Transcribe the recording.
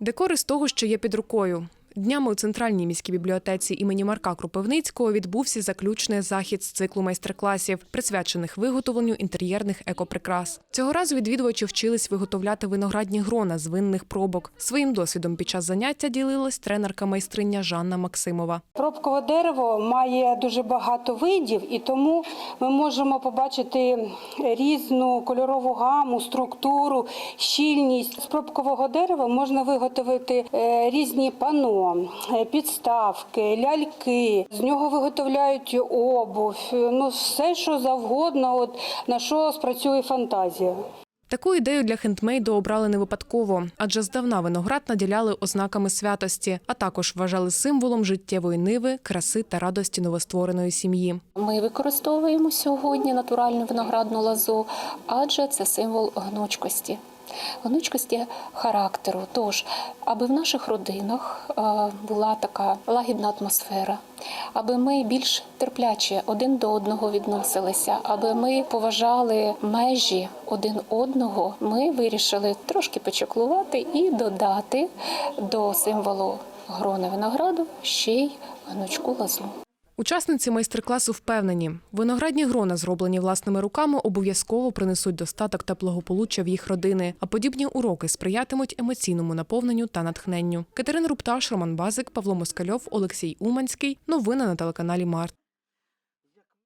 Декор з того, що є під рукою. Днями у центральній міській бібліотеці імені Марка Кропивницького відбувся заключний захід з циклу майстер-класів, присвячених виготовленню інтер'єрних екоприкрас. Цього разу відвідувачі вчились виготовляти виноградні грона з винних пробок. Своїм досвідом під час заняття ділилась тренерка майстриня Жанна Максимова. Пробкове дерево має дуже багато видів, і тому ми можемо побачити різну кольорову гаму, структуру, щільність. З пробкового дерева можна виготовити е, різні пано, е, підставки, ляльки. З нього виготовляють обув, ну все, що завгодно, от на що спрацює фантазія. Таку ідею для хендмейду обрали не випадково, адже здавна виноград наділяли ознаками святості, а також вважали символом життєвої ниви, краси та радості новоствореної сім'ї. Ми використовуємо сьогодні натуральну виноградну лозу, адже це символ гнучкості. Гнучкості характеру. Тож, аби в наших родинах е, була така лагідна атмосфера, аби ми більш терпляче один до одного відносилися, аби ми поважали межі один одного, ми вирішили трошки почеклувати і додати до символу грони винограду ще й гнучку лозу. Учасниці майстер-класу впевнені, виноградні грона, зроблені власними руками, обов'язково принесуть достаток та благополуччя в їх родини, а подібні уроки сприятимуть емоційному наповненню та натхненню. Катерина Рупташ, Роман Базик, Павло Москальов, Олексій Уманський. Новини на телеканалі Март.